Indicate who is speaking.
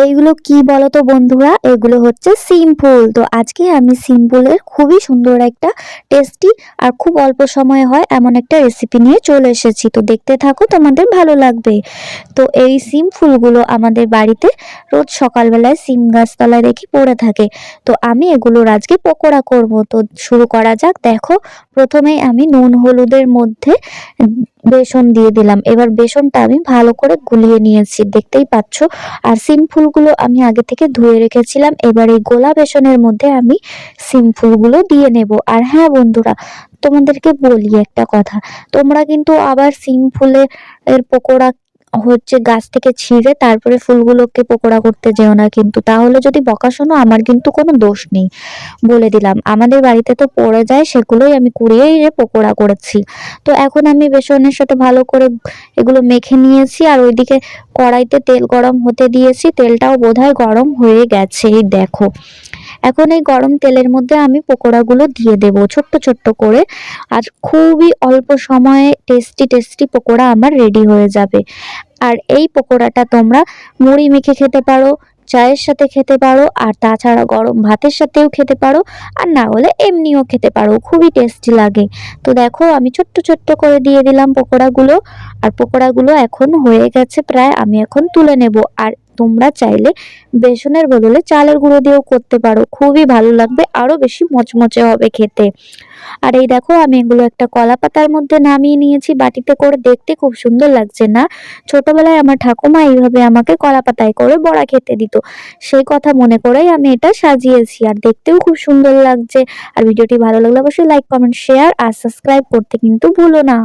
Speaker 1: এইগুলো কি বলতো বন্ধুরা? এগুলো হচ্ছে সিম্পল তো আজকে আমি সিম্পলের খুবই সুন্দর একটা টেস্টি আর খুব অল্প সময়ে হয় এমন একটা রেসিপি নিয়ে চলে এসেছি। তো দেখতে থাকো, তোমাদের ভালো লাগবে। তো এই সিম ফুলগুলো আমাদের বাড়িতে রোজ সকালবেলায় সিম গাছতলায় দেখি পড়ে থাকে। তো আমি এগুলোর আজকে পকোড়া করব। তো শুরু করা যাক। দেখো, প্রথমেই আমি নুন হলুদের মধ্যে বেসন দিয়ে দিলাম। এবার বেসনটা আমি ভালো করে গুলিয়ে নিয়েছি, দেখতেই পাচ্ছ? আর সিম ফুলগুলো আমি আগে থেকে ধুয়ে রেখেছিলাম। এবার এই গোলা বেসনের মধ্যে আমি সিম ফুলগুলো দিয়ে নেব। আর হ্যাঁ বন্ধুরা, তোমাদেরকে বলি একটা কথা, তোমরা কিন্তু আবার সিম ফুলের পকোড়া হচ্ছে গাছ থেকে ছিঁড়ে তারপরে ফুলগুলোকে পকোড়া করতে যেও না কিন্তু। তাহলে যদি বকা শোনো, আমার কিন্তু কোনো দোষ নেই। বলে দিলাম, আমাদের বাড়িতে তো পড়ে যায়, সেগুলোই আমি কুড়িয়ে এনে পকোড়া করেছি। তো এখন আমি বেসনের সাথে ভালো করে এগুলো মেখে নিয়েছি আর ওইদিকে কড়াইতে তেল গরম হতে দিয়েছি। তেলটাও বোধহয় গরম হয়ে গেছে এই দেখো। এখন এই গরম তেলের মধ্যে আমি পকোড়াগুলো দিয়ে দেব ছোট্ট ছোট্ট করে। আর খুবই অল্প সময়ে টেস্টি টেস্টি পকোড়া আমার রেডি হয়ে যাবে। আর এই পকোড়াটা তোমরা মুড়ি মেখে খেতে পারো, চায়ের সাথে খেতে পারো, আর তাছাড়া গরম ভাতের সাথেও খেতে পারো, আর না হলে এমনিও খেতে পারো, খুবই টেস্টি লাগে। তো দেখো আমি ছোট্ট ছোট্ট করে দিয়ে দিলাম পকোড়াগুলো। আর পকোড়াগুলো এখন হয়ে গেছে প্রায়, আমি এখন তুলে নেব। আর তোমরা চাইলে বেসনের বদলে চালের গুঁড়ো দিয়েও করতে পারো। খুবই ভালো লাগবে আরও বেশি মচমচে হবে খেতে। আর এই দেখো, আমি এগুলো একটা কলা পাতার মধ্যে নামিয়ে নিয়েছি, বাটিতে করে দেখতে খুব সুন্দর লাগছে না? ছোটবেলায় আমার ঠাকুমা এইভাবে আমাকে কলা পাতায় করে বড়া খেতে দিত। সেই কথা মনে করেই আমি এটা সাজিয়েছি, আর দেখতেও খুব সুন্দর লাগছে। আর ভিডিওটি ভালো লাগলে অবশ্যই লাইক কমেন্ট শেয়ার আর সাবস্ক্রাইব করতে কিন্তু ভুলো না।